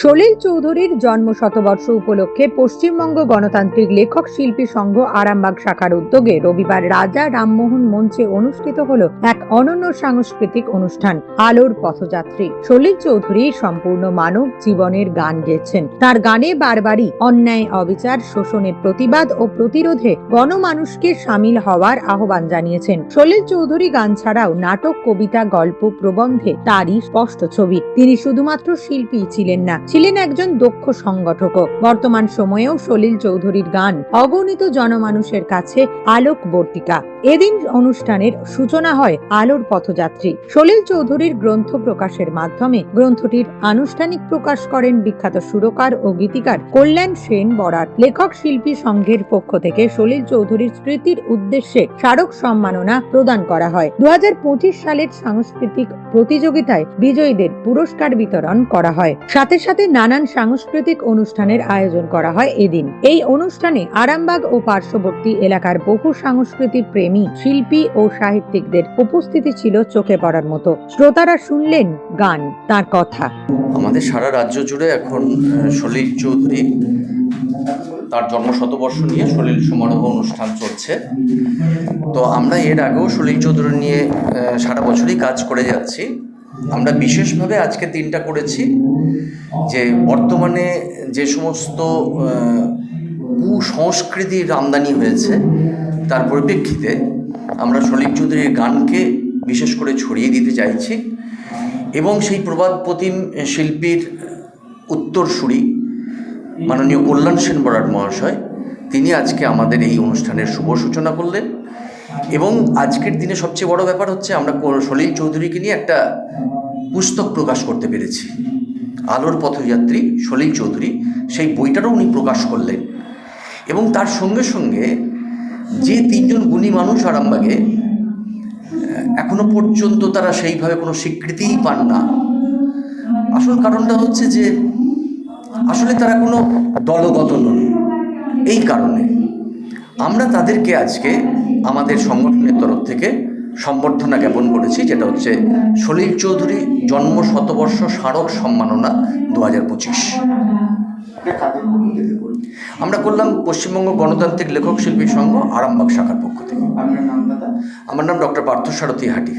সলিল চৌধুরীর জন্ম শতবর্ষ উপলক্ষে পশ্চিমবঙ্গ গণতান্ত্রিক লেখক শিল্পী সংঘ আরামবাগ শাখার উদ্যোগে রবিবার রাজা রামমোহন মঞ্চে অনুষ্ঠিত হল এক অনন্য সাংস্কৃতিক অনুষ্ঠান, আলোর পথযাত্রী। সলিল চৌধুরী সম্পূর্ণ মানব জীবনের গান গেয়েছেন। তার গানে বারবারই অন্যায় অবিচার, শোষণের প্রতিবাদ ও প্রতিরোধে গণমানুষকে সামিল হওয়ার আহ্বান জানিয়েছেন। সলিল চৌধুরী গান ছাড়াও নাটক, কবিতা, গল্প প্রবন্ধে তারই স্পষ্ট ছবি। তিনি শুধুমাত্র শিল্পী ছিলেন না ছিলেন একজন দক্ষ সংগঠকও বর্তমান সময়েও সলিল চৌধুরীর গান অগণিত জনমানুষের কাছে আলোকবর্তিকা। এদিন অনুষ্ঠানের সূচনা হয় আলোর পথযাত্রী। সলিল চৌধুরীর গ্রন্থ প্রকাশের মাধ্যমে গ্রন্থটির আনুষ্ঠানিক প্রকাশ করেন বিখ্যাত সুরকার ও গীতিকার কল্যাণ সেন বরার। লেখক শিল্পী সংঘের পক্ষ থেকে সলিল চৌধুরীর স্মৃতির উদ্দেশ্যে স্মারক সম্মাননা প্রদান করা হয়। দু হাজার পঁচিশ সালের সাংস্কৃতিক প্রতিযোগিতায় বিজয়ীদের পুরস্কার বিতরণ করা হয়। সাথে সাথে নানান সাংস্কৃতিক অনুষ্ঠানের আয়োজন করা হয় এদিন। এই অনুষ্ঠানে আরামবাগ ও পার্শ্ববর্তী এলাকার বহু সংস্কৃতি প্রেমী, শিল্পী ও সাহিত্যিকদের উপস্থিতি ছিল চোখে পড়ার মতো। শ্রোতারা শুনলেন গান, তার কথা। আমাদের সারা রাজ্য জুড়ে এখন সলিল চৌধুরী তার জন্ম শতবর্ষ নিয়ে সলিল সমারোহ অনুষ্ঠান চলছে। তো আমরা এর আগেও সলিল চৌধুরী নিয়ে সারা বছরই কাজ করে যাচ্ছি। আমরা বিশেষভাবে আজকে দিনটা করেছি যে বর্তমানে যে সমস্ত কুসংস্কৃতির আমদানি হয়েছে, তার পরিপ্রেক্ষিতে আমরা সলিল চৌধুরীর গানকে বিশেষ করে ছড়িয়ে দিতে চাইছি এবং সেই প্রবাদ প্রতিম শিল্পীর উত্তরসূরি মাননীয় কল্যাণ সেন বরাট মহাশয়, তিনি আজকে আমাদের এই অনুষ্ঠানের শুভ সূচনা করলেন। এবং আজকের দিনে সবচেয়ে বড় ব্যাপার হচ্ছে আমরা সলিল চৌধুরীকে নিয়ে একটা পুস্তক প্রকাশ করতে পেরেছি। আলোর পথযাত্রী সলিল চৌধুরী, সেই বইটারও উনি প্রকাশ করলেন। এবং তার সঙ্গে সঙ্গে যে তিনজন গুণী মানুষ আরামবাগে এখনও পর্যন্ত তারা সেইভাবে কোনো স্বীকৃতিই পান না। আসল কারণটা হচ্ছে যে, আসলে তারা কোনো দলগত নন। এই কারণে আমরা তাদেরকে আজকে আমাদের সংগঠনের তরফ থেকে সম্বর্ধনা জ্ঞাপন করেছি যেটা হচ্ছে সলিল চৌধুরী জন্ম শতবর্ষ স্মারক সম্মাননা দু হাজার পঁচিশ? আমরা করলাম পশ্চিমবঙ্গ গণতান্ত্রিক লেখক শিল্পী সংঘ আরামবাগ শাখার পক্ষ থেকে। আপনার নাম দাদা? আমার নাম ডক্টর পার্থ সারথী হাটি।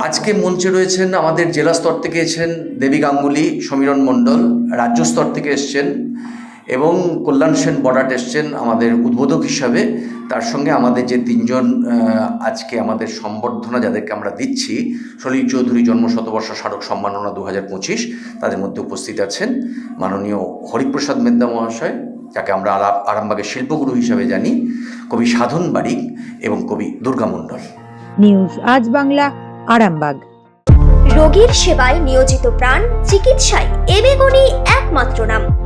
আজকে মঞ্চে রয়েছেন আমাদের জেলা স্তর থেকে এসেছেন দেবী গাঙ্গুলি সমীরণ মণ্ডল রাজ্য স্তর থেকে এসছেন এবং কল্যাণ সেন বরাট এসছেন আমাদের উদ্বোধক হিসাবে তার সঙ্গে আমাদের যে তিনজন আজকে আমাদের সম্বর্ধনা যাদেরকে আমরা দিচ্ছি সলিল চৌধুরী জন্ম শতবর্ষ স্মারক সম্মাননা দু হাজার পঁচিশ তাদের মধ্যে উপস্থিত আছেন মাননীয় হরিপ্রসাদ মেদ্দা মহাশয় যাকে আমরা আরা- আরামবাগের শিল্পগুরু হিসাবে জানি কবি সাধন বারিক এবং কবি দুর্গা মণ্ডল। নিউজ আজ বাংলা আরামবাগ। রোগীর সেবায় নিয়োজিত প্রাণ চিকিৎসায় এবেগুনি একমাত্র নাম।